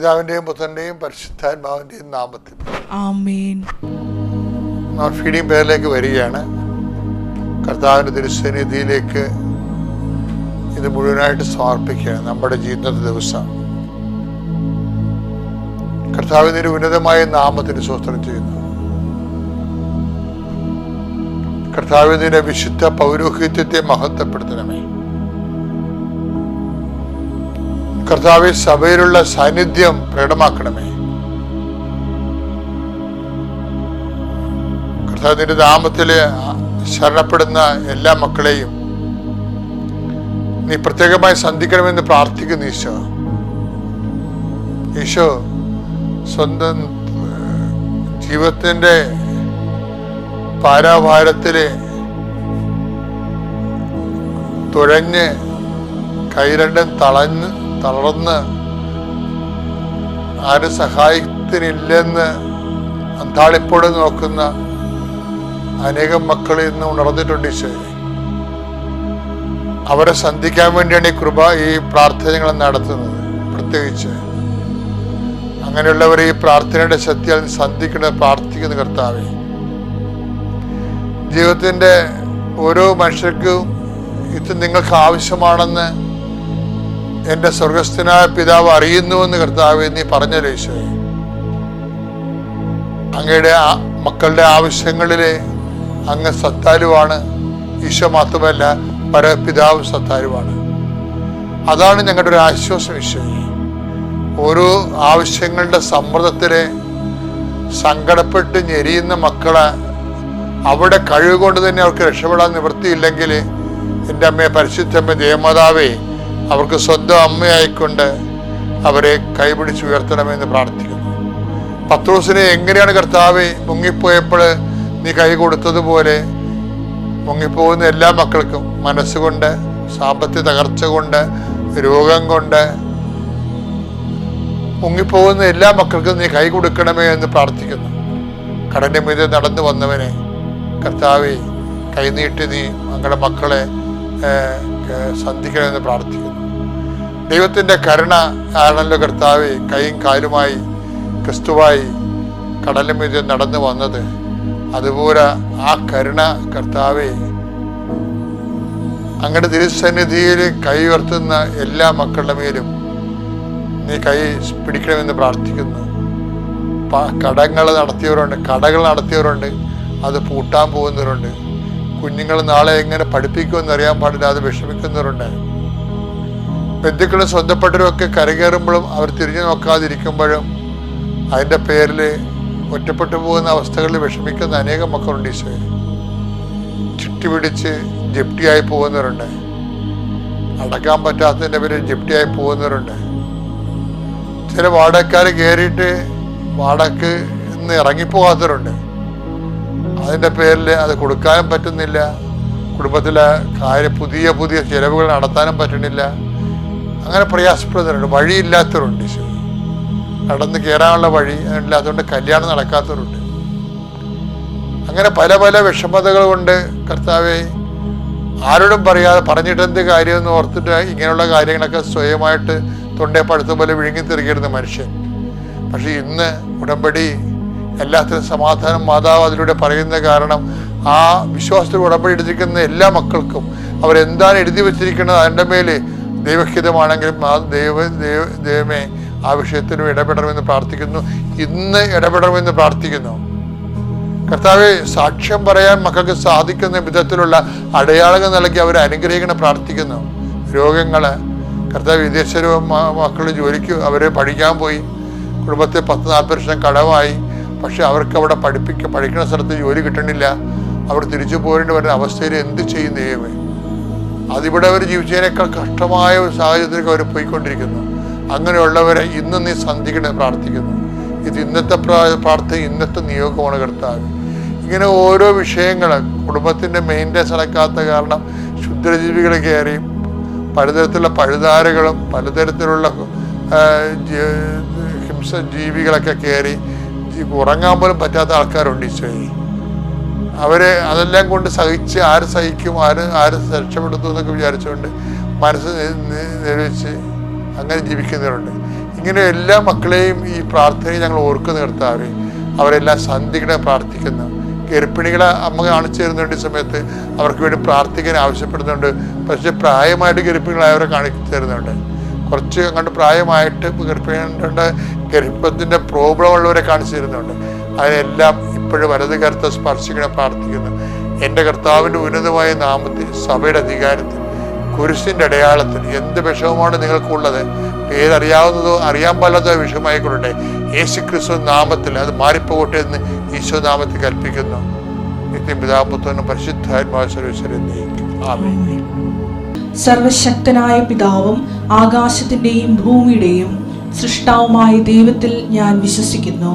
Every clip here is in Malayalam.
പിതാവിന്റെയും പുത്രന്റെയും പരിശുദ്ധാത്മാവിന്റെയും നാമത്തിൽ. ഫീഡിംഗ് പേരിലേക്ക് വരികയാണ്. കർത്താവിന്റെ തിരുസന്നിധിയിലേക്ക് ഇത് മുഴുവനായിട്ട് സമർപ്പിക്കുകയാണ്. നമ്മുടെ ജീവിതത്തെ ദിവസം. കർത്താവിന്റെ ഒരു ഉന്നതമായ നാമത്തിന് സ്വസ്ത്രം ചെയ്യുന്നു. കർത്താവിന്റെ വിശുദ്ധ പൗരോഹിത്യത്തെ മഹത്വപ്പെടുത്തണമേ. കർത്താവ് സഭയിലുള്ള സാന്നിധ്യം പ്രകടമാക്കണമേ. കർത്താവിന്റെ നാമത്തിൽ ശരണപ്പെടുന്ന എല്ലാ മക്കളെയും നീ പ്രത്യേകമായി സന്ധിക്കണമെന്ന് പ്രാർത്ഥിക്കുന്നു ഈശോ. ഈശോ സ്വന്തം ജീവിതത്തിന്റെ പാരാഭാരത്തിൽ തുഴഞ്ഞ് കൈരണ്ടും തളഞ്ഞ് തളർന്ന് ആരും സഹായത്തിനില്ലെന്ന് അന്താളിപ്പോടെ നോക്കുന്ന അനേകം മക്കൾ ഇന്ന് ഉണർന്നിട്ടുണ്ട് ഈശോയെ. അവരെ സന്ധിക്കാൻ വേണ്ടിയാണ് ഈ കൃപ ഈ പ്രാർത്ഥനകൾ നടത്തുന്നത് പ്രത്യേകിച്ച്. അങ്ങനെയുള്ളവരെ ഈ പ്രാർത്ഥനയുടെ ശക്തിയാൽ അതിന് സന്ധിക്കണ പ്രാർത്ഥിക്കുന്ന കർത്താവെ. ജീവിതത്തിന്റെ ഓരോ മനുഷ്യർക്കും ഇത് നിങ്ങൾക്ക് ആവശ്യമാണെന്ന് എന്റെ സ്വർഗസ്ഥനായ പിതാവ് അറിയുന്നുവെന്ന് കർത്താവ് നീ പറഞ്ഞല്ലോ ഈശോയെ? അങ്ങയുടെ മക്കളുടെ ആവശ്യങ്ങളിലെ അങ്ങ് സത്താലുവാണ്. ഈശോ മാത്രമല്ല പരപിതാവ് സത്താലുവാണ്. അതാണ് ഞങ്ങളുടെ ഒരു ആശ്വാസം ഈശോയെ. ഓരോ ആവശ്യങ്ങളുടെ സമ്മർദ്ദത്തിലെ സങ്കടപ്പെട്ട് ഞെരിയുന്ന മക്കളെ അവിടെ കഴിവ് കൊണ്ട് തന്നെ അവർക്ക് രക്ഷപ്പെടാൻ നിവൃത്തിയില്ലെങ്കിൽ എന്റെ അമ്മയെ പരിശുദ്ധമ്മ ദേവമാതാവേ അവർക്ക് സ്വന്തം അമ്മയായിക്കൊണ്ട് അവരെ കൈപിടിച്ച് ഉയർത്തണമെന്ന് പ്രാർത്ഥിക്കുന്നു. പത്രോസിനെ എങ്ങനെയാണ് കർത്താവ് മുങ്ങിപ്പോയപ്പോൾ നീ കൈ കൊടുത്തതുപോലെ മുങ്ങിപ്പോകുന്ന എല്ലാ മക്കൾക്കും മനസ്സുകൊണ്ട് സാമ്പത്തിക തകർച്ച കൊണ്ട് രോഗം കൊണ്ട് മുങ്ങിപ്പോകുന്ന എല്ലാ മക്കൾക്കും നീ കൈ കൊടുക്കണമേ എന്ന് പ്രാർത്ഥിക്കുന്നു. കടന്റെ മീതെ നടന്നു വന്നവനെ കർത്താവെ കൈനീട്ടി നീ ഞങ്ങളുടെ മക്കളെ സന്ധിക്കണമെന്ന് പ്രാർത്ഥിക്കുന്നു. ദൈവത്തിന്റെ കരുണ ആണല്ലോ കർത്താവ് കൈയും കാലുമായി ക്രിസ്തുവായി കടലിന് മീതെ നടന്നു വന്നത്. അതുപോലെ ആ കരുണ കർത്താവെ അങ്ങയുടെ തിരുസന്നിധിയിൽ കൈ ഉയർത്തുന്ന എല്ലാ മക്കളുടെ മേലും നീ കൈ പിടിക്കണമെന്ന് പ്രാർത്ഥിക്കുന്നു. കടങ്ങൾ നടത്തിയവരുണ്ട് കടകൾ നടത്തിയവരുണ്ട് അത് പൂട്ടാൻ പോകുന്നവരുണ്ട്. കുഞ്ഞുങ്ങൾ നാളെ എങ്ങനെ പഠിപ്പിക്കുമെന്ന് അറിയാൻ പാടില്ല അത് വിഷമിക്കുന്നവരുണ്ട്. ബന്ധുക്കളും സ്വന്തപ്പെട്ടവരും ഒക്കെ കരകയറുമ്പോഴും അവർ തിരിഞ്ഞു നോക്കാതിരിക്കുമ്പോഴും അതിന്റെ പേരിൽ ഒറ്റപ്പെട്ടു പോകുന്ന അവസ്ഥകളിൽ വിഷമിക്കുന്ന അനേകം മക്കളുണ്ട് ഈശോയെ. ചുറ്റിപിടിച്ച് ജപ്തിയായി പോകുന്നവരുണ്ട്. അടക്കാൻ പറ്റാത്തതിന്റെ പേരിൽ ജപ്തിയായി പോകുന്നവരുണ്ട്. ചില വാടകക്കാർ കയറിയിട്ട് വാടക്ക് ഇന്ന് ഇറങ്ങിപ്പോകാത്തവരുണ്ട്. അതിന്റെ പേരിൽ അത് കൊടുക്കാനും പറ്റുന്നില്ല. കുടുംബത്തിലെ കാര്യം പുതിയ പുതിയ ചിലവുകൾ നടത്താനും പറ്റണില്ല അങ്ങനെ പ്രയാസപ്പെടുന്നവരുണ്ട്. വഴിയില്ലാത്തവരുണ്ട് ഈശോ. നടന്ന് കയറാനുള്ള വഴി അതുകൊണ്ട് കല്യാണം നടക്കാത്തവരുണ്ട്. അങ്ങനെ പല പല വിഷമതകൾ കൊണ്ട് കർത്താവെ ആരോടും പറയാതെ പറഞ്ഞിട്ട് എന്ത് കാര്യമെന്ന് ഓർത്തിട്ട് ഇങ്ങനെയുള്ള കാര്യങ്ങളൊക്കെ സ്വയമായിട്ട് തൊണ്ടേ പഴുത്ത പോലെ വിഴുങ്ങി തിരികിയിരുന്ന മനുഷ്യൻ. പക്ഷെ ഇന്ന് ഉടമ്പടി എല്ലാത്തിനും സമാധാനം മാതാവ് അതിലൂടെ പറയുന്ന കാരണം ആ വിശ്വാസത്തിൽ ഉടമ്പടി എടുത്തിരിക്കുന്ന എല്ലാ മക്കൾക്കും അവരെന്താണ് എഴുതി വെച്ചിരിക്കുന്നത്? അതിന്റെ മേൽ ദൈവഹിതമാണെങ്കിലും ആ ദൈവ ദൈവ ദൈവമേ ആ വിഷയത്തിലും ഇടപെടണമെന്ന് പ്രാർത്ഥിക്കുന്നു. ഇന്ന് ഇടപെടണമെന്ന് പ്രാർത്ഥിക്കുന്നു. കർത്താവ് സാക്ഷ്യം പറയാൻ മക്കൾക്ക് സാധിക്കുന്ന വിധത്തിലുള്ള അടയാളങ്ങൾ നൽകി അവരെ അനുഗ്രഹിക്കണം പ്രാർത്ഥിക്കുന്നു. രോഗങ്ങൾ കർത്താവ് വിദേശ മക്കൾ ജോലിക്ക് അവരെ പഠിക്കാൻ പോയി. കുടുംബത്തെ പത്ത് നാൽപ്പത് ലക്ഷം കടമായി. പക്ഷെ അവർക്ക് അവിടെ പഠിപ്പിക്ക പഠിക്കുന്ന സ്ഥലത്ത് ജോലി കിട്ടണില്ല. അവർ തിരിച്ചു പോരേണ്ടി വരുന്ന അവസ്ഥയിൽ എന്ത് ചെയ്യും ദൈവമേ? അതിവിടെ അവർ ജീവിച്ചതിനേക്കാൾ കഷ്ടമായ ഒരു സാഹചര്യത്തിലേക്ക് അവർ പോയിക്കൊണ്ടിരിക്കുന്നു. അങ്ങനെയുള്ളവരെ ഇന്ന് നീ സന്ധിക്കണേ പ്രാർത്ഥിക്കുന്നു. ഇത് ഇന്നത്തെ പ്രാ- പ്രാർത്ഥന ഇന്നത്തെ നിയോഗമാണ് കർത്താവ്. ഇങ്ങനെ ഓരോ വിഷയങ്ങൾ കുടുംബത്തിന്റെ മെയിന്റെസ് അടക്കാത്ത കാരണം ക്ഷുദ്രജീവികൾ കയറി പലതരത്തിലുള്ള പഴുതാരകളും പലതരത്തിലുള്ള ഹിംസ ജീവികളൊക്കെ കയറി ഉറങ്ങാൻ പോലും പറ്റാത്ത ആൾക്കാരുണ്ട് ഈശോയെ. അവരെ അതെല്ലാം കൊണ്ട് സഹിച്ച് ആര് സഹിക്കും ആര് ആര് രക്ഷപ്പെടുത്തും എന്നൊക്കെ വിചാരിച്ചുകൊണ്ട് മനസ്സ് നിരവിച്ച് അങ്ങനെ ജീവിക്കുന്നവരുണ്ട്. ഇങ്ങനെ എല്ലാ മക്കളെയും ഈ പ്രാർത്ഥനയിൽ ഞങ്ങൾ ഓർക്കുന്ന കർത്താവെ അവരെല്ലാം സന്ധികളെ പ്രാർത്ഥിക്കുന്നു. ഗർഭിണികളെ അമ്മ കാണിച്ചു തരുന്നുണ്ട് ഈ സമയത്ത്. അവർക്ക് വേണ്ടി പ്രാർത്ഥിക്കാൻ ആവശ്യപ്പെടുന്നുണ്ട്. പക്ഷേ പ്രായമായിട്ട് ഗർഭിണികളായവരെ കാണിച്ചു തരുന്നുണ്ട്. കുറച്ച് അങ്ങോട്ട് പ്രായമായിട്ട് ഗർഭിണിയുടെ ഗർഭത്തിന്റെ പ്രോബ്ലം ഉള്ളവരെ കാണിച്ചു തരുന്നുണ്ട്. അതിനെല്ലാം ഇപ്പോഴും വലത് കരുത്ത സ്പർശിക്കണം പ്രാർത്ഥിക്കുന്നു. എന്റെ കർത്താവിന്റെ ഉന്നതമായ നാമത്തിൽ സഭയുടെ അധികാരത്തിൽ കുരിശിന്റെ അടയാളത്തിൽ എന്ത് വിഷമമാണ് നിങ്ങൾക്കുള്ളത്? ഏതറിയാവുന്നതോ അറിയാൻ പാടില്ലാത്ത വിഷമമായിക്കൊള്ളട്ടെ യേശു ക്രിസ്തു നാമത്തിൽ അത് മാറിപ്പോകട്ടെ എന്ന് ഈശോ നാമത്തിൽ കൽപ്പിക്കുന്നു. നിത്യം പിതാപുത്രനും പരിശുദ്ധാത്മാശ്വരേശ്വരൻ ആമേ സർവശക്തനായ പിതാവും ആകാശത്തിന്റെയും ഭൂമിയുടെയും സൃഷ്ടാവുമായ ദൈവത്തിൽ ഞാൻ വിശ്വസിക്കുന്നു.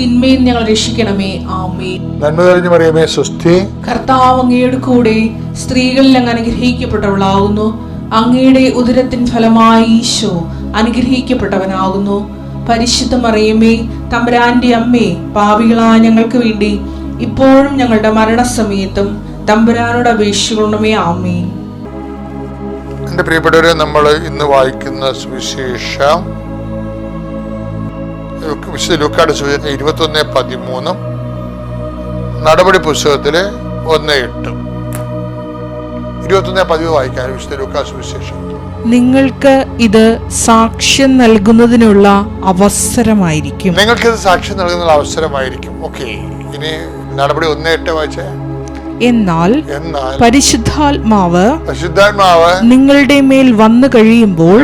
തിന്മയിൽ ഞങ്ങൾ രക്ഷിക്കണമേ. ആമേ നന്മ തെളിഞ്ഞു മറിയമേ സുസ്ഥി കർത്താവ് അങ്ങയുടെ കൂടെ സ്ത്രീകളിൽ അങ്ങ് അനുഗ്രഹിക്കപ്പെട്ടവളാകുന്നു. അങ്ങയുടെ ഉദരത്തിൻ ഫലമായി ഈശോ അനുഗ്രഹിക്കപ്പെട്ടവനാകുന്നു. പരിശുദ്ധ മറിയമേ തമ്പുരാന്റെ അമ്മേ പാപികളായ ഞങ്ങൾക്ക് വേണ്ടി ഇപ്പോഴും ഞങ്ങളുടെ മരണസമയത്തും തമ്പുരാനോട് അപേക്ഷിക്കണമേ. ആമേ എന്റെ പ്രിയപ്പെട്ടവരെ നമ്മൾ ഇന്ന് വായിക്കുന്ന സുവിശേഷം വിശുദ്ധ ലൂക്കാട് സുവിശേഷം ഇരുപത്തൊന്ന് പതിമൂന്നും. നടപടി പുസ്തകത്തിൽ ഒന്ന് എട്ടും. ഇരുപത്തൊന്ന് പതിവ് വായിക്കാൻ വിശുദ്ധ നിങ്ങൾക്ക് ഇത് സാക്ഷ്യം നൽകുന്നതിനുള്ള അവസരമായിരിക്കും. നിങ്ങൾക്ക് ഇത് സാക്ഷ്യം നൽകുന്ന അവസരമായിരിക്കും. ഓക്കെ. ഇനി നടപടി ഒന്ന് എട്ട് വായിച്ചേ. എന്നാൽ പരിശുദ്ധാത്മാവ് പരിശുദ്ധാത്മാവ് നിങ്ങളുടെ മേൽ വന്നു കഴിയുമ്പോൾ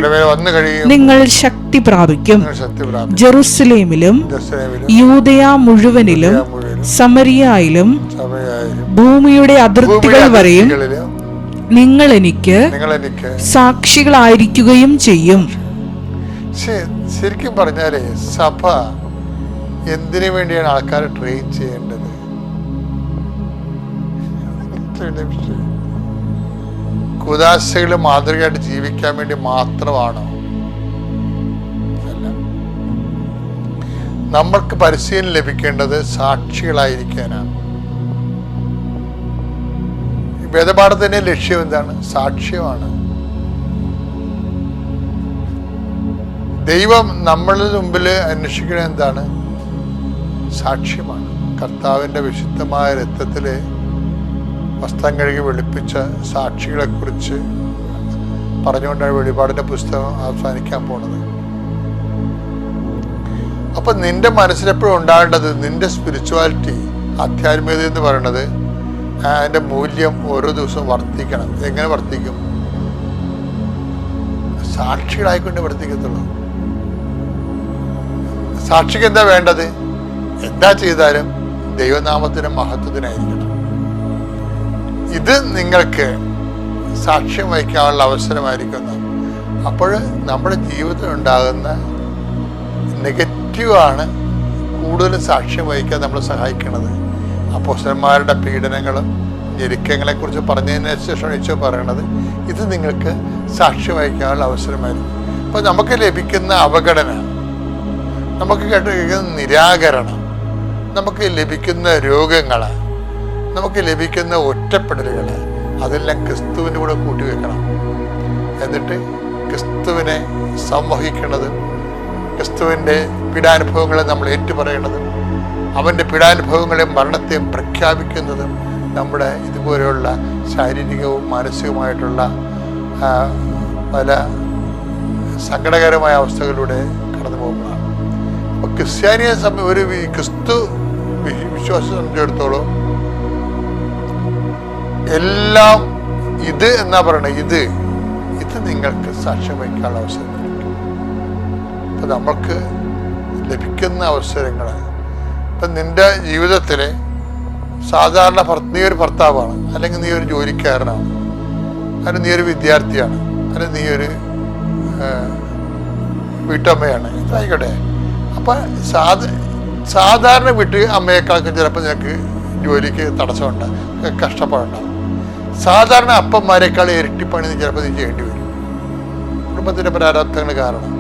നിങ്ങൾ ശക്തി പ്രാപിക്കും. ജെറുസലേമിലും യൂതയ മുഴുവനിലും സമരിയായിലും ഭൂമിയുടെ അതിർത്തികൾ വരെയും നിങ്ങൾ എനിക്ക് സാക്ഷികളായിരിക്കുകയും ചെയ്യും. ശരിക്കും പറഞ്ഞാലേ സഭ എന്തിനു വേണ്ടിയാണ് ആൾക്കാരെ ട്രെയിൻ ചെയ്യേണ്ടത്? കുദാശകൾ മാതൃകയായിട്ട് ജീവിക്കാൻ വേണ്ടി മാത്രമാണോ? അല്ല. നമ്മൾക്ക് പരിശീലനം ലഭിക്കേണ്ടത് സാക്ഷികളായിരിക്കാനാണ്. വേദപാഠത്തിന്റെ ലക്ഷ്യം എന്താണ്? സാക്ഷ്യമാണ്. ദൈവം നമ്മളുടെ മുമ്പിൽ അന്വേഷിക്കുന്നത് എന്താണ്? സാക്ഷ്യമാണ്. കർത്താവിന്റെ വിശുദ്ധമായ രക്തത്തിൽ വസ്ത്രം കഴുകി വെളുപ്പിച്ച സാക്ഷികളെക്കുറിച്ച് പറഞ്ഞുകൊണ്ടാണ് വെളിപാടിന്റെ പുസ്തകം അവസാനിക്കാൻ പോണത്. അപ്പൊ നിന്റെ മനസ്സിലെപ്പോഴും ഉണ്ടാകേണ്ടത് നിന്റെ സ്പിരിച്വാലിറ്റി ആധ്യാത്മികത എന്ന് പറയുന്നത് അതിന്റെ മൂല്യം ഓരോ ദിവസവും വർദ്ധിക്കണം. എങ്ങനെ വർദ്ധിക്കും? സാക്ഷികളായിക്കൊണ്ട് വർദ്ധിക്കത്തുള്ളൂ. സാക്ഷിക്ക് എന്താ വേണ്ടത്? എന്താ ചെയ്താലും ദൈവനാമത്തിന് മഹത്വത്തിനായിരിക്കണം. ഇത് നിങ്ങൾക്ക് സാക്ഷ്യം വഹിക്കാനുള്ള അവസരമായിരിക്കുന്നു. അപ്പോൾ നമ്മുടെ ജീവിതത്തിൽ ഉണ്ടാകുന്ന നെഗറ്റീവാണ് കൂടുതൽ സാക്ഷ്യം വഹിക്കാൻ നമ്മളെ സഹായിക്കുന്നത്. അപ്പോസ്റ്റന്മാരുടെ പീഡനങ്ങളും ഞെരുക്കങ്ങളെ കുറിച്ച് പറഞ്ഞതിന് ശേഷം ഈശോ പറയണത്. ഇത് നിങ്ങൾക്ക് സാക്ഷ്യം വഹിക്കാനുള്ള അവസരമായിരുന്നു അപ്പോൾ നമുക്ക് ലഭിക്കുന്ന അവഗണന നമുക്ക് കേട്ടിരിക്കുന്ന നിരാകരണം നമുക്ക് ലഭിക്കുന്ന രോഗങ്ങൾ നമുക്ക് ലഭിക്കുന്ന ഒറ്റപ്പെടലുകൾ അതെല്ലാം ക്രിസ്തുവിന്റെ കൂടെ കൂട്ടിവെക്കണം എന്നിട്ട് ക്രിസ്തുവിനെ സംവഹിക്കുന്നത് ക്രിസ്തുവിന്റെ പീഡാനുഭവങ്ങളെ നമ്മൾ ഏറ്റുപറയണതും അവന്റെ പീഡാനുഭവങ്ങളെയും മരണത്തെയും പ്രഖ്യാപിക്കുന്നതും നമ്മുടെ ഇതുപോലെയുള്ള ശാരീരികവും മാനസികവുമായിട്ടുള്ള പല സങ്കടകരമായ അവസ്ഥകളിലൂടെ കടന്നു പോകുന്നതാണ്. അപ്പോൾ ക്രിസ്ത്യാനിയെ സംബ ഒരു ക്രിസ്തു വിശ്വാസം സംബന്ധിച്ചിടത്തോളം എല്ലാം ഇത് എന്നാ പറയണത് ഇത്. ഇത് നിങ്ങൾക്ക് സാക്ഷ്യം വഹിക്കാനുള്ള അവസരം അപ്പൊ നമ്മൾക്ക് ലഭിക്കുന്ന അവസരങ്ങൾ ഇപ്പം നിന്റെ ജീവിതത്തിൽ സാധാരണ നീ ഒരു ഭർത്താവാണ് അല്ലെങ്കിൽ നീ ഒരു ജോലിക്കാരനാണ് അല്ലെങ്കിൽ നീ ഒരു വിദ്യാർത്ഥിയാണ് അല്ലെങ്കിൽ നീ ഒരു വീട്ടമ്മയാണ് ഇതായിക്കോട്ടെ. അപ്പം സാധ സാധാരണ വീട്ടിൽ അമ്മയെക്കാൾക്ക് ചിലപ്പോൾ നിനക്ക് ജോലിക്ക് തടസ്സമുണ്ട് കഷ്ടപ്പാടുണ്ടാവും. സാധാരണ അപ്പന്മാരെക്കാൾ ഇരട്ടിപ്പണി ചിലപ്പോൾ നീ ചെയ്യേണ്ടി വരും. കുടുംബത്തിന്റെ പരാരാധങ്ങൾ കാരണം.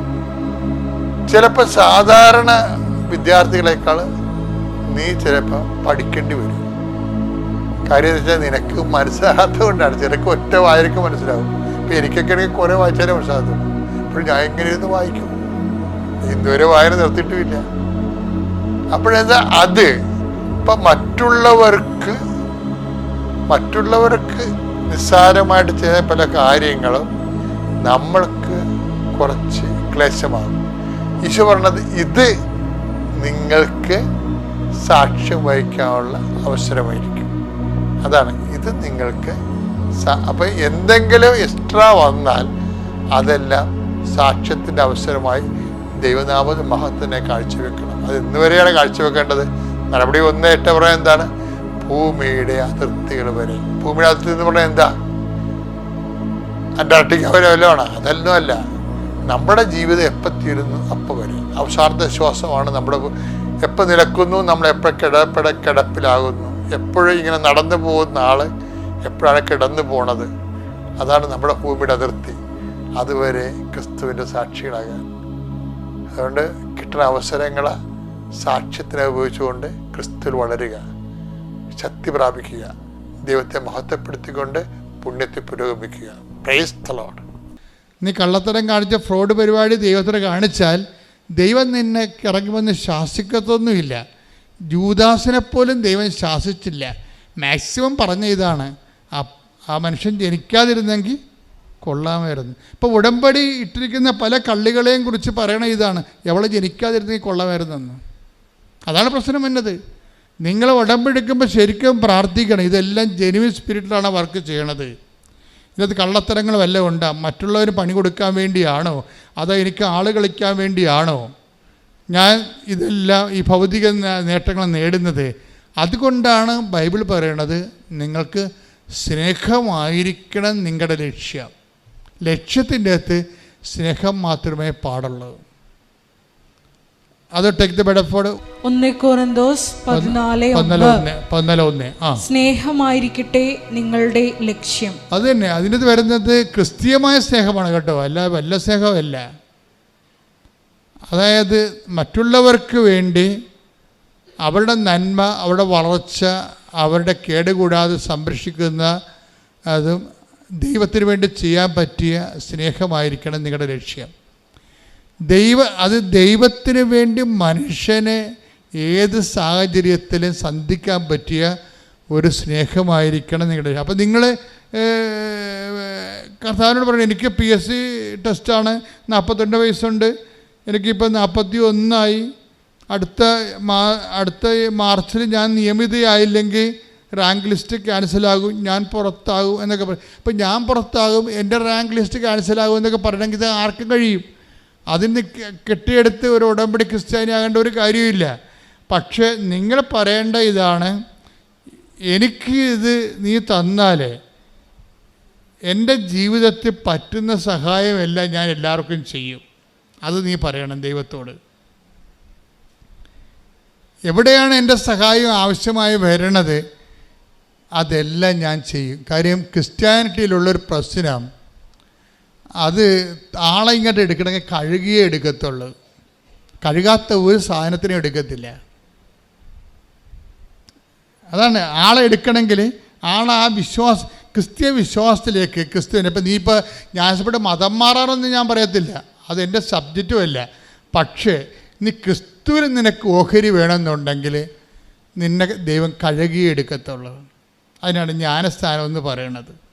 ചിലപ്പോൾ സാധാരണ വിദ്യാർത്ഥികളെക്കാൾ നീ ചിലപ്പോൾ പഠിക്കേണ്ടി വരും. കാര്യം എന്ന് വെച്ചാൽ നിനക്ക് മനസ്സിലാകാത്തത് കൊണ്ടാണ് ചിലക്ക് ഒറ്റ വായനക്ക് മനസ്സിലാവും. ഇപ്പം എനിക്കൊക്കെ ആണെങ്കിൽ കുറേ വായിച്ചാലേ മനസ്സിലാകത്തുള്ളൂ. അപ്പോൾ ഞാൻ എങ്ങനെ ഇരുന്ന് വായിക്കും. ഇതുവരെ വായന നിർത്തിയിട്ടുമില്ല. അപ്പോഴെന്താ? അത് ഇപ്പം മറ്റുള്ളവർക്ക് മറ്റുള്ളവർക്ക് നിസ്സാരമായിട്ട് ചെയ്യുന്ന പല കാര്യങ്ങളും നമ്മൾക്ക് കുറച്ച് ക്ലേശമാകും. ഈശോ പറഞ്ഞത് ഇത് നിങ്ങൾക്ക് സാക്ഷ്യം വഹിക്കാനുള്ള അവസരമായിരിക്കും. അതാണ് ഇത് നിങ്ങൾക്ക് അപ്പം എന്തെങ്കിലും എക്സ്ട്രാ വന്നാൽ അതെല്ലാം സാക്ഷ്യത്തിന്റെ അവസരമായി ദൈവനാമത് മഹത്തിനെ കാഴ്ചവെക്കണം. അത് ഇന്ന് വരെയാണ് കാഴ്ചവെക്കേണ്ടത്. നടപടി ഒന്ന് ഏറ്റവും പറയാൻ എന്താണ്? ഭൂമിയുടെ അതിർത്തികൾ വരെ. ഭൂമിയുടെ അതിർത്തി എന്ന് പറഞ്ഞാൽ എന്താ? അന്റാർട്ടിക്ക വരെ വല്ലതാണ് അതൊന്നും അല്ല. നമ്മുടെ ജീവിതം എപ്പോൾ തീരുന്നു? അപ്പോൾ വരെ. അവസാനത്തെ ശ്വാസമാണ് നമ്മുടെ എപ്പോൾ നിലക്കുന്നു? നമ്മൾ എപ്പോൾ കിടപ്പിട കിടപ്പിലാകുന്നു? എപ്പോഴും ഇങ്ങനെ നടന്നു പോകുന്ന ആൾ എപ്പോഴാണ് കിടന്നു പോണത്? അതാണ് നമ്മുടെ ഭൂമിയുടെ അതിർത്തി. അതുവരെ ക്രിസ്തുവിന്റെ സാക്ഷികളാകാൻ അതുകൊണ്ട് കിട്ടുന്ന അവസരങ്ങളെ സാക്ഷ്യത്തിനെ ഉപയോഗിച്ചുകൊണ്ട് ക്രിസ്തുവിൽ വളരുക. ശക്തി പ്രാപിക്കുക. ദൈവത്തെ മഹത്വപ്പെടുത്തിക്കൊണ്ട് പുണ്യത്തെ പുരോഗമിക്കുക. പ്രൈസ് നീ കള്ളത്തരം കാണിച്ച ഫ്രോഡ് പരിപാടി ദൈവത്തിന് കാണിച്ചാൽ ദൈവം നിന്നെ ഇറങ്ങി വന്ന് ശാസിക്കത്തൊന്നുമില്ല. ജൂദാസിനെ പോലും ദൈവം ശാസിച്ചില്ല. മാക്സിമം പറഞ്ഞ ഇതാണ്. ആ മനുഷ്യൻ ജനിക്കാതിരുന്നെങ്കിൽ കൊള്ളാമായിരുന്നു. ഇപ്പോൾ ഉടമ്പടി ഇട്ടിരിക്കുന്ന പല കള്ളികളെയും കുറിച്ച് പറയണ ഇതാണ്. എവളെ ജനിക്കാതിരുന്നെങ്കിൽ കൊള്ളാമായിരുന്നെന്ന്. അതാണ് പ്രശ്നം വന്നത്. നിങ്ങൾ ഉടമ്പെടുക്കുമ്പോൾ ശരിക്കും പ്രാർത്ഥിക്കണം. ഇതെല്ലാം ജെനുവിൻ സ്പിരിറ്റിലാണ് വർക്ക് ചെയ്യണത്. ഇതിനകത്ത് കള്ളത്തരങ്ങൾ വല്ലതും ഉണ്ടാകും മറ്റുള്ളവർ പണി കൊടുക്കാൻ വേണ്ടിയാണോ? അതോ എനിക്ക് ആൾ കളിക്കാൻ വേണ്ടിയാണോ? ഞാൻ ഇതെല്ലാം ഈ ഭൗതിക നേട്ടങ്ങൾ നേടുന്നത്. അതുകൊണ്ടാണ് ബൈബിൾ പറയണത് നിങ്ങൾക്ക് സ്നേഹമായിരിക്കണം നിങ്ങളുടെ ലക്ഷ്യം. ലക്ഷ്യത്തിന്റെ അകത്ത് സ്നേഹം മാത്രമേ പാടുള്ളൂ അത് ടെക് ദ ബെഡഫോർഡ് ഒന്ന് കോറിന്തോസ് പതിനാല് പന്നല ഒമ്പത് ഒന്ന് പന്നല ഒന്ന് ആ സ്നേഹമായിരിക്കട്ടെ നിങ്ങളുടെ ലക്ഷ്യം. അത് തന്നെ. അതിനകത്ത് വരുന്നത് ക്രിസ്തീയമായ സ്നേഹമാണ് കേട്ടോ. അല്ല വല്ല സ്നേഹമല്ല അതായത് മറ്റുള്ളവർക്ക് വേണ്ടി അവരുടെ നന്മ അവരുടെ വളർച്ച അവരുടെ കേടുകൂടാതെ സംരക്ഷിക്കുന്ന അതും ദൈവത്തിന് വേണ്ടി ചെയ്യാൻ പറ്റിയ സ്നേഹമായിരിക്കണം നിങ്ങളുടെ ലക്ഷ്യം. ദൈവ അത് ദൈവത്തിന് വേണ്ടി മനുഷ്യനെ ഏത് സാഹചര്യത്തിലും സന്ധിക്കാൻ പറ്റിയ ഒരു സ്നേഹമായിരിക്കണം നിങ്ങളുടെ അപ്പം നിങ്ങൾ കർത്താവിനോട് പറഞ്ഞു എനിക്ക് പി എസ് സി ടെസ്റ്റാണ് നാൽപ്പത്തിരണ്ട് വയസ്സുണ്ട് എനിക്കിപ്പോൾ നാൽപ്പത്തി ഒന്നായി അടുത്ത മാ അടുത്ത മാർച്ചിൽ ഞാൻ നിയമിതയായില്ലെങ്കിൽ റാങ്ക് ലിസ്റ്റ് ക്യാൻസലാകും ഞാൻ പുറത്താകും എന്നൊക്കെ പറയും അപ്പം ഞാൻ പുറത്താകും എന്റെ റാങ്ക് ലിസ്റ്റ് ക്യാൻസലാകും എന്നൊക്കെ പറയണമെങ്കിൽ ഇത് ആർക്കും കഴിയും. അതിന് കെട്ടിയെടുത്ത് ഒരു ഉടമ്പടി ക്രിസ്ത്യാനി ആകേണ്ട ഒരു കാര്യമില്ല പക്ഷേ നിങ്ങൾ പറയേണ്ട ഇതാണ് എനിക്ക് ഇത് നീ തന്നാൽ എന്റെ ജീവിതത്തിൽ പറ്റുന്ന സഹായമെല്ലാം ഞാൻ എല്ലാവർക്കും ചെയ്യും. അത് നീ പറയണം ദൈവത്തോട്. എവിടെയാണ് എന്റെ സഹായം ആവശ്യമായി വരണത്? അതെല്ലാം ഞാൻ ചെയ്യും. കാര്യം ക്രിസ്ത്യാനിറ്റിയിലുള്ളൊരു പ്രശ്നം അത് ആളെ ഇങ്ങോട്ട് എടുക്കണമെങ്കിൽ കഴുകിയേ എടുക്കത്തുള്ളൂ. കഴുകാത്ത ഒരു സാധനത്തിനും എടുക്കത്തില്ല. അതാണ് ആളെ എടുക്കണമെങ്കിൽ ആൾ ആ വിശ്വാസ ക്രിസ്തീയ വിശ്വാസത്തിലേക്ക് ക്രിസ്തുവിനെ ഇപ്പം നീ ഇപ്പോൾ ജ്ഞാനസഭയുടെ മതം മാറാറൊന്നും ഞാൻ പറയത്തില്ല. അതെന്റെ സബ്ജക്റ്റും അല്ല. പക്ഷേ നീ ക്രിസ്തുവിൽ നിനക്ക് ഓഹരി വേണമെന്നുണ്ടെങ്കിൽ നിന്നെ ദൈവം കഴുകിയെടുക്കത്തുള്ളൂ അതിനാണ് ജ്ഞാനസ്ഥാനം എന്ന് പറയണത്.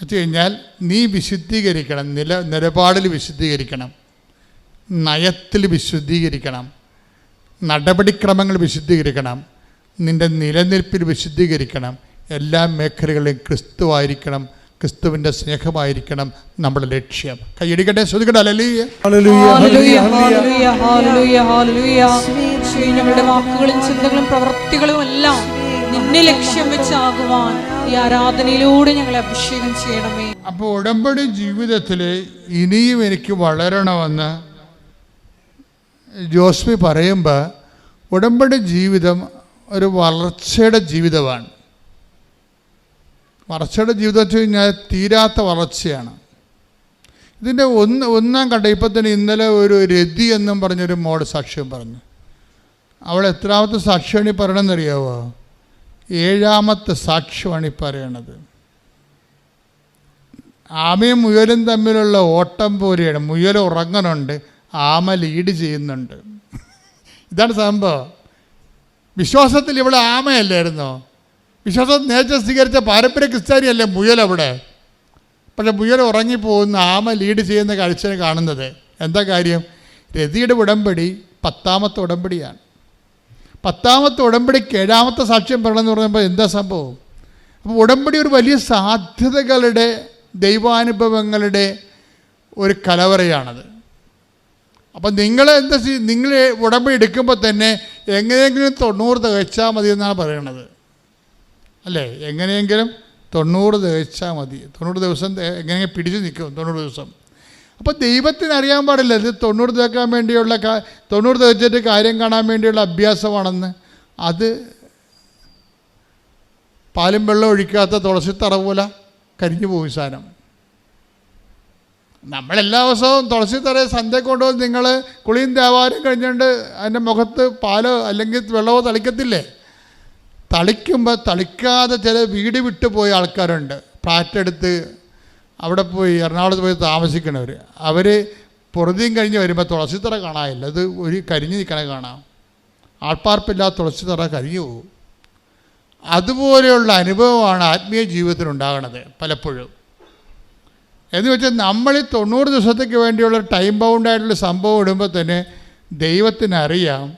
വെച്ച് കഴിഞ്ഞാൽ നീ വിശുദ്ധീകരിക്കണം നില നിലപാടിൽ വിശുദ്ധീകരിക്കണം നയത്തിൽ വിശുദ്ധീകരിക്കണം നടപടിക്രമങ്ങൾ വിശുദ്ധീകരിക്കണം നിന്റെ നിലനിൽപ്പിൽ വിശുദ്ധീകരിക്കണം എല്ലാ മേഖലകളിലും ക്രിസ്തുവായിരിക്കണം ക്രിസ്തുവിന്റെ സ്നേഹമായിരിക്കണം നമ്മുടെ ലക്ഷ്യം. കൈയടിക്കട്ടെ ശ്രദ്ധിക്കട്ടെ അല്ലേ ഹല്ലേലൂയ, ഹല്ലേലൂയ, ഹല്ലേലൂയ, ഹല്ലേലൂയ. യേശുവേ, ഞങ്ങളുടെ വാക്കുകളും ചിന്തകളും പ്രവൃത്തികളും എല്ലാം നിന്നെ ലക്ഷ്യം വെച്ചാകുവാൻ ഈ ആരാധനയിലൂടെ ഞങ്ങളെ അഭിഷേകം ചെയ്യണമേ. അപ്പോൾ ഉടമ്പടി ജീവിതത്തിൽ ഇനിയും എനിക്ക് വളരണമെന്ന് ജോസ്മി പറയുമ്പോൾ ഉടമ്പടി ജീവിതം ഒരു വളർച്ചയുടെ ജീവിതമാണ്. വളർച്ചയുടെ ജീവിതം വെച്ച് കഴിഞ്ഞാൽ തീരാത്ത വളർച്ചയാണ്. ഇതിന്റെ ഒന്ന് ഒന്നാം കണ്ട ഇപ്പം തന്നെ ഇന്നലെ ഒരു രതി എന്നും പറഞ്ഞൊരു മോഡ് സാക്ഷ്യം പറഞ്ഞു. അവൾ എത്രാമത്തെ സാക്ഷ്യമാണ് ഈ പറയണമെന്നറിയാവോ ഏഴാമത്തെ സാക്ഷ്യമാണ് ഈ പറയണത്. ആമയും മുയലും തമ്മിലുള്ള ഓട്ടം പോലെയാണ്. മുയൽ ഉറങ്ങുന്നുണ്ട് ആമ ലീഡ് ചെയ്യുന്നുണ്ട്. ഇതാണ് സംഭവം. വിശ്വാസത്തിൽ ഇവിടെ ആമയല്ലായിരുന്നോ? വിശ്വാസം നേച്ചർ സ്വീകരിച്ച പാരമ്പര്യ ക്രിസ്ത്യാനിയല്ലേ മുയൽ അവിടെ? പക്ഷെ മുയൽ ഉറങ്ങിപ്പോകുന്ന ആമ ലീഡ് ചെയ്യുന്ന കാഴ്ചയാണ് കാണുന്നത്. എന്താ കാര്യം? രതിയുടെ ഉടമ്പടി പത്താമത്തെ ഉടമ്പടിയാണ്. പത്താമത്തെ ഉടമ്പടിക്ക് ഏഴാമത്തെ സാക്ഷ്യം പറയണമെന്ന് പറയുമ്പോൾ എന്താ സംഭവം? അപ്പോൾ ഉടമ്പടി ഒരു വലിയ സാധ്യതകളുടെ ദൈവാനുഭവങ്ങളുടെ ഒരു കലവറയാണത്. അപ്പം നിങ്ങൾ എന്താ ചെയ്യും നിങ്ങൾ ഉടമ്പടി എടുക്കുമ്പോൾ തന്നെ എങ്ങനെയെങ്കിലും തൊണ്ണൂറ് തികച്ചാൽ മതി എന്നാണ് പറയണത്. അല്ലേ? എങ്ങനെയെങ്കിലും തൊണ്ണൂറ് തികച്ചാൽ മതി. തൊണ്ണൂറ് ദിവസം എങ്ങനെയെങ്കിലും പിടിച്ചു നിൽക്കും തൊണ്ണൂറ് ദിവസം. അപ്പോൾ ദൈവത്തിന് അറിയാൻ പാടില്ല ഇത് തൊണ്ണൂറ് തേക്കാൻ വേണ്ടിയുള്ള തൊണ്ണൂറ് തേച്ചിട്ട് കാര്യം കാണാൻ വേണ്ടിയുള്ള അഭ്യാസമാണെന്ന്. അത് പാലും വെള്ളം ഒഴിക്കാത്ത തുളസിത്തറ പോലെ കരിഞ്ഞു പോകും സാധനം. നമ്മളെല്ലാ ദിവസവും തുളസിത്തറയെ സന്ധ്യ കൊണ്ടുവന്ന് നിങ്ങൾ കുളിയും ദേവാലയം കഴിഞ്ഞുകൊണ്ട് അതിന്റെ മുഖത്ത് പാലോ അല്ലെങ്കിൽ വെള്ളമോ തളിക്കത്തില്ലേ? തളിക്കുമ്പോൾ തളിക്കാതെ ചില വീട് വിട്ടു പോയ ആൾക്കാരുണ്ട്. ഫ്ലാറ്റ് എടുത്ത് അവിടെ പോയി എറണാകുളത്ത് പോയി താമസിക്കണവർ അവർ പൊറുതിയും കഴിഞ്ഞ് വരുമ്പോൾ തുളസിത്തറ കാണാനില്ല. അത് ഒരു കരിഞ്ഞു നിൽക്കണ കാണാം. ആൾപ്പാർപ്പില്ലാത്ത തുളസിത്തറ കരിഞ്ഞു പോകും അതുപോലെയുള്ള അനുഭവമാണ് ആത്മീയ ജീവിതത്തിൽ ഉണ്ടാകുന്നത് പലപ്പോഴും. എന്ന് വെച്ചാൽ നമ്മൾ ഈ തൊണ്ണൂറ് ദിവസത്തേക്ക് വേണ്ടിയുള്ള ടൈം ബൗണ്ടായിട്ടുള്ള സംഭവം ഇടുമ്പോൾ തന്നെ ദൈവത്തിനറിയാം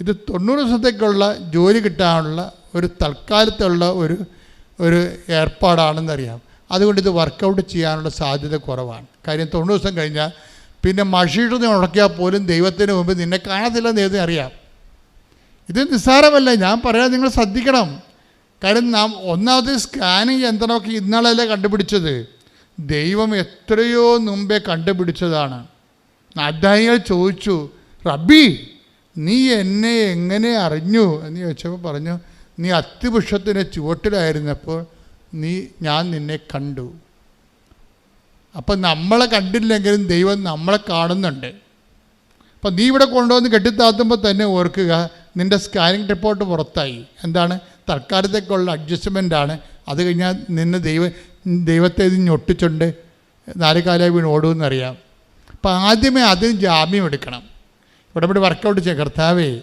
ഇത് തൊണ്ണൂറ് ദിവസത്തേക്കുള്ള ജോലി കിട്ടാനുള്ള ഒരു തൽക്കാലത്തുള്ള ഒരു ഒരു ഏർപ്പാടാണെന്നറിയാം. അതുകൊണ്ട് ഇത് വർക്കൗട്ട് ചെയ്യാനുള്ള സാധ്യത കുറവാണ്. കാര്യം തൊണ്ണൂറ് ദിവസം കഴിഞ്ഞാൽ പിന്നെ മഷീട്ട് നീ ഉണക്കിയാൽ പോലും ദൈവത്തിന് മുമ്പ് നിന്നെ കാണത്തില്ലെന്ന് ദൈവത്തിന് അറിയാം. ഇത് നിസ്സാരമല്ല ഞാൻ പറയാൻ നിങ്ങൾ ശ്രദ്ധിക്കണം. കാര്യം നാം ഒന്നാമത് സ്കാനിങ് യന്ത്രമൊക്കെ ഇന്നാളല്ലേ കണ്ടുപിടിച്ചത്? ദൈവം എത്രയോ മുമ്പേ കണ്ടുപിടിച്ചതാണ്. അദ്ധായികൾ ചോദിച്ചു റബ്ബി നീ എന്നെ എങ്ങനെ അറിഞ്ഞു? എന്ന് ചോദിച്ചപ്പോൾ പറഞ്ഞു നീ അത്തിപുഷത്തിന്റെ ചുവട്ടിലായിരുന്നപ്പോൾ നീ ഞാൻ നിന്നെ കണ്ടു. അപ്പം നമ്മളെ കണ്ടില്ലെങ്കിലും ദൈവം നമ്മളെ കാണുന്നുണ്ട്. അപ്പം നീ ഇവിടെ കൊണ്ടുവന്ന് കെട്ടിത്താത്തുമ്പോൾ തന്നെ ഓർക്കുക നിന്റെ സ്കാനിങ് റിപ്പോർട്ട് പുറത്തായി. എന്താണ്? തൽക്കാലത്തേക്കുള്ള അഡ്ജസ്റ്റ്മെന്റ് ആണ്. അത് കഴിഞ്ഞാൽ നിന്നെ ദൈവ ദൈവത്തെ ഇത് ഞൊട്ടിച്ചുണ്ട് നാല് കാലമായി വീണ് ഓടുമെന്നറിയാം. അപ്പം ആദ്യമേ അതിന് ജാമ്യം എടുക്കണം. ഉടമ്പടി വർക്കൗട്ട് ചെയ്യാം കർത്താവേ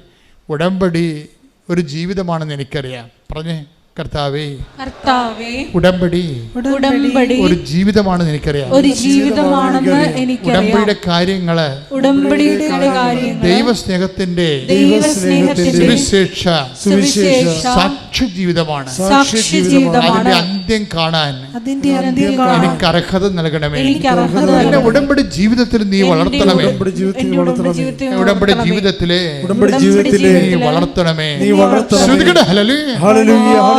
ഉടമ്പടി ഒരു ജീവിതമാണെന്ന് എനിക്കറിയാം. പറഞ്ഞേ? കർത്താവേ കർത്താവേ ഉടമ്പടി ഉടമ്പടി ഒരു ജീവിതമാണ് എനിക്കറിയാം. ഒരു ജീവിതമാണെന്ന് എനിക്ക് ഉടമ്പടിയുടെ കാര്യങ്ങൾ ഉടമ്പടിയുടെ കാര്യങ്ങൾ ദൈവസ്നേഹത്തിന്റെ ദൈവസ്നേഹത്തിന്റെ സുവിശേഷ സുവിശേഷ സാക്ഷി ജീവിതമാണ് സാക്ഷി അതിന്റെ അന്ത്യം കാണാൻ അതിന്റെ അന്ത്യം കാണാൻ എനിക്ക് അർഹത നൽകണമേ. എനിക്ക് അർഹത എന്റെ ഉടമ്പടി ജീവിതത്തിൽ നീ വളർത്തണമേ. ഉടമ്പടി ജീവിതത്തിൽ വളർത്തണമേ. ഉടമ്പടി വളർത്തണമേ. ജീവിതത്തിലെ ഉടമ്പടി ജീവിതത്തിലെ നീ വളർത്തണമേ. നീ വളർത്തണമേ. ശ്രുതികട ഹല്ലേലൂയ.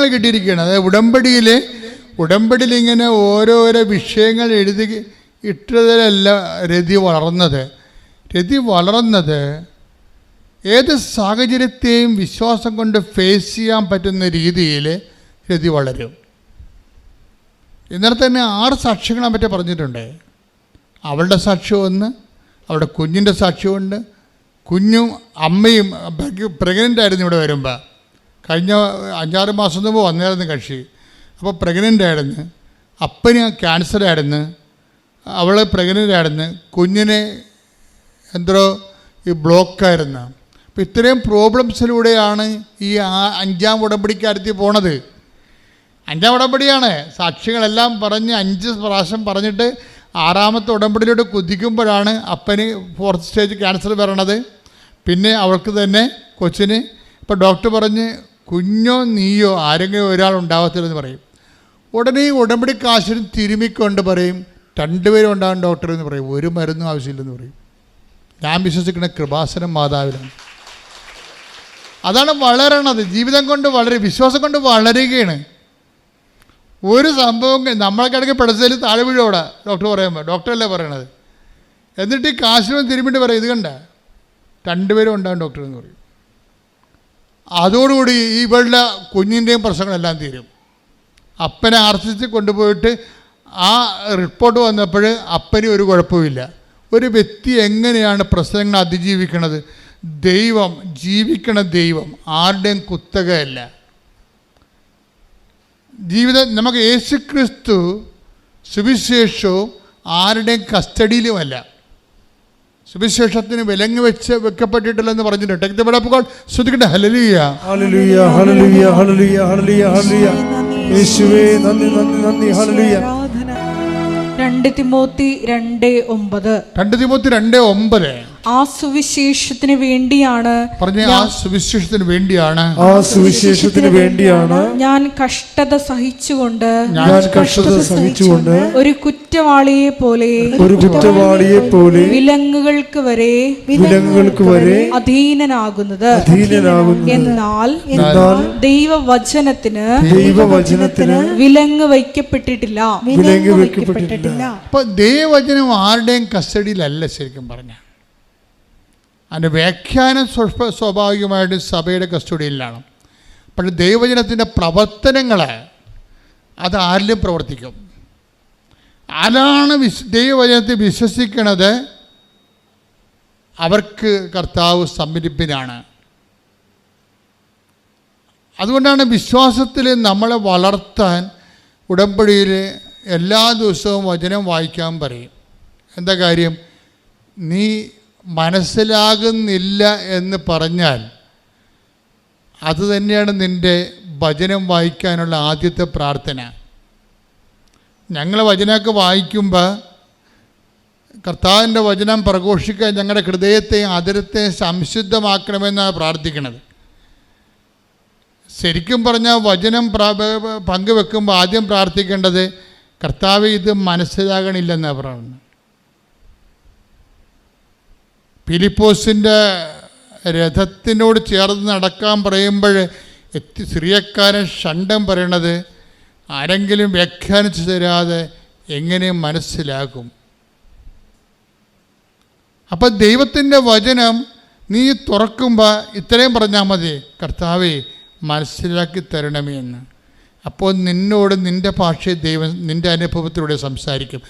ബോധ്യങ്ങൾ കിട്ടിയിരിക്കുകയാണ്. അതായത് ഉടമ്പടിയിൽ ഉടമ്പടിയിൽ ഇങ്ങനെ ഓരോരോ വിഷയങ്ങൾ എഴുതി ഇട്ടതിലല്ല രതി വളർന്നത്. രതി വളർന്നത് ഏത് സാഹചര്യത്തെയും വിശ്വാസം കൊണ്ട് ഫേസ് ചെയ്യാൻ പറ്റുന്ന രീതിയിൽ രതി വളരും. ഇന്നലെ തന്നെ ആറ് സാക്ഷ്യങ്ങളെ പറ്റി പറഞ്ഞിട്ടുണ്ട്. അവളുടെ സാക്ഷ്യം ഒന്ന് അവളുടെ കുഞ്ഞിന്റെ സാക്ഷ്യമുണ്ട് കുഞ്ഞും അമ്മയും പ്രഗ്നന്റ് ആയിരുന്നു ഇവിടെ വരുമ്പോൾ കഴിഞ്ഞ അഞ്ചാറ് മാസം മുമ്പ് വന്നായിരുന്നു കക്ഷി. അപ്പോൾ പ്രഗ്നന്റ് ആയിരുന്നു. അപ്പന് ക്യാൻസർ ആയിരുന്നു. അവൾ പ്രഗ്നന്റ് ആയിരുന്നു. കുഞ്ഞിനെ എന്തോ ഈ ബ്ലോക്കായിരുന്നു അപ്പോൾ ഇത്രയും പ്രോബ്ലംസിലൂടെയാണ് ഈ അഞ്ചാം ഉടമ്പടിക്കാരത്തി പോണത്. അഞ്ചാം ഉടമ്പടിയാണ്. സാക്ഷികളെല്ലാം പറഞ്ഞ് അഞ്ച് പ്രാവശ്യം പറഞ്ഞിട്ട് ആറാമത്തെ ഉടമ്പടിയിലോട്ട് കുതിക്കുമ്പോഴാണ് അപ്പന് ഫോർത്ത് സ്റ്റേജ് ക്യാൻസർ വരണത്. പിന്നെ അവൾക്ക് തന്നെ കൊച്ചിന്. ഇപ്പോൾ ഡോക്ടർ പറഞ്ഞ് കുഞ്ഞോ നീയോ ആരെങ്കിലും ഒരാൾ ഉണ്ടാവത്തില്ലെന്ന് പറയും. ഉടനെ ഉടമ്പടി കാശിനും തിരുമിക്കൊണ്ട് പറയും രണ്ടുപേരും ഉണ്ടാകും ഡോക്ടർ എന്ന് പറയും. ഒരു മരുന്നും ആവശ്യമില്ലെന്ന് പറയും. ഞാൻ വിശ്വസിക്കുന്ന കൃപാസനം മാതാവിലാണ്. അതാണ് വളരണത്. ജീവിതം കൊണ്ട് വളരെ വിശ്വാസം കൊണ്ട് വളരുകയാണ്. ഒരു സംഭവം നമ്മളൊക്കെ പെടച്ചതിൽ താഴെ വീഴോടെ ഡോക്ടർ പറയുമ്പോൾ ഡോക്ടറല്ലേ പറയണത്. എന്നിട്ട് ഈ കാശിനും തിരുമ്പിട്ട് പറയും ഇത് കണ്ട? രണ്ടുപേരും ഉണ്ടാകും ഡോക്ടർ എന്ന് പറയും. അതോടുകൂടി ഇവളുടെ കുഞ്ഞിന്റെയും പ്രശ്നങ്ങളെല്ലാം തീരും. അപ്പനെ ആർസിച്ച് കൊണ്ടുപോയിട്ട് ആ റിപ്പോർട്ട് വന്നപ്പോൾ അപ്പന് ഒരു കുഴപ്പമില്ല ഒരു വ്യക്തി എങ്ങനെയാണ് പ്രശ്നങ്ങൾ അതിജീവിക്കുന്നത് ദൈവം ജീവിക്കണ ദൈവം ആരുടെയും കുത്തകയല്ല. ജീവിതം നമുക്ക് യേശു ക്രിസ്തു സുവിശേഷവും ആരുടെയും കസ്റ്റഡിയിലുമല്ല. സുവിശേഷത്തിന് വിലങ്ങ് വെച്ച് വെക്കപ്പെട്ടിട്ടില്ലെന്ന് പറഞ്ഞിട്ടുണ്ട്. ശ്രദ്ധിക്കട്ടെ ഹലലിയ ഹലലിയ ഹലലിയ ഹലലിയ ഹലലിയ ഹല്ലേലൂയ യേശുവേ നന്ദി നന്ദി നന്ദി ഹലലിയ രണ്ട് തിമോത്തി രണ്ട് ഒമ്പത്. രണ്ട് തിമോത്തി രണ്ട് ഒമ്പത്. ആ സുവിശേഷത്തിന് വേണ്ടിയാണ് പറഞ്ഞ ആ സുവിശേഷത്തിന് വേണ്ടിയാണ്. ആ സുവിശേഷത്തിന് വേണ്ടിയാണ് ഞാൻ കഷ്ടത സഹിച്ചുകൊണ്ട് ഞാൻ കഷ്ടത സഹിച്ചുകൊണ്ട് ഒരു കുറ്റവാളിയെ പോലെ ഒരു കുറ്റവാളിയെ പോലെ വിലങ്ങുകൾക്ക് വരെ വിലങ്ങുകൾക്ക് വരെ അധീനനാകുന്നത്. അധീനനാകുന്നു എന്നാൽ എന്നാൽ ദൈവവചനത്തിന് ദൈവവചനത്തിന് വിലങ്ങ് വയ്ക്കപ്പെട്ടിട്ടില്ല. വിലങ്ങ് വയ്ക്കപ്പെട്ടിട്ടില്ല. അപ്പോൾ ദൈവവചനം ആരുടെയും കസ്റ്റഡിയിലല്ല ശരിക്കും പറഞ്ഞ. അതിന്റെ വ്യാഖ്യാനം സ്വ- സ്വാഭാവികമായിട്ട് സഭയുടെ കസ്റ്റഡിയിലാണ്. പക്ഷേ ദൈവജനത്തിന്റെ പ്രവർത്തനങ്ങൾ അത് ആരിലും പ്രവർത്തിക്കും. ആരാണ് വിശ് ദൈവവചനത്തെ വിശ്വസിക്കണത്? അവർക്ക് കർത്താവ് സമ്മതിപ്പിനാണ് അതുകൊണ്ടാണ് വിശ്വാസത്തിൽ നമ്മളെ വളർത്താൻ ഉടമ്പടിയിൽ എല്ലാ ദിവസവും വചനം വായിക്കാൻ പറയും. എന്താ കാര്യം? നീ മനസ്സിലാകുന്നില്ല എന്ന് പറഞ്ഞാൽ അത് തന്നെയാണ് നിന്റെ വചനം വായിക്കാനുള്ള ആദ്യത്തെ പ്രാർത്ഥന. ഞങ്ങൾ വചനമൊക്കെ വായിക്കുമ്പോൾ കർത്താവിന്റെ വചനം പ്രഘോഷിക്കാൻ ഞങ്ങളുടെ ഹൃദയത്തെയും അതിരത്തെ സംശുദ്ധമാക്കണമെന്നാണ് പ്രാർത്ഥിക്കുന്നത് ശരിക്കും പറഞ്ഞാൽ വചനം പങ്കുവെക്കുമ്പോൾ ആദ്യം പ്രാർത്ഥിക്കേണ്ടത് കർത്താവ് ഇത് മനസ്സിലാകണില്ലെന്നാണ് പറയുന്നത്. ഫിലിപ്പോസിന്റെ രഥത്തിനോട് ചേർന്ന് നടക്കാൻ പറയുമ്പോൾ എത്തി സിറിയക്കാരൻ ഷണ്ടം പറയണത് ആരെങ്കിലും വ്യാഖ്യാനിച്ചു തരാതെ എങ്ങനെ മനസ്സിലാകും? അപ്പം ദൈവത്തിന്റെ വചനം നീ തുറക്കുമ്പോൾ ഇത്രയും പറഞ്ഞാൽ മതി കർത്താവേ മനസ്സിലാക്കി തരണമേ എന്ന്. അപ്പോൾ നിന്നോട് നിന്റെ ഭാഷയെ ദൈവം നിന്റെ അനുഭവത്തിലൂടെ സംസാരിക്കും.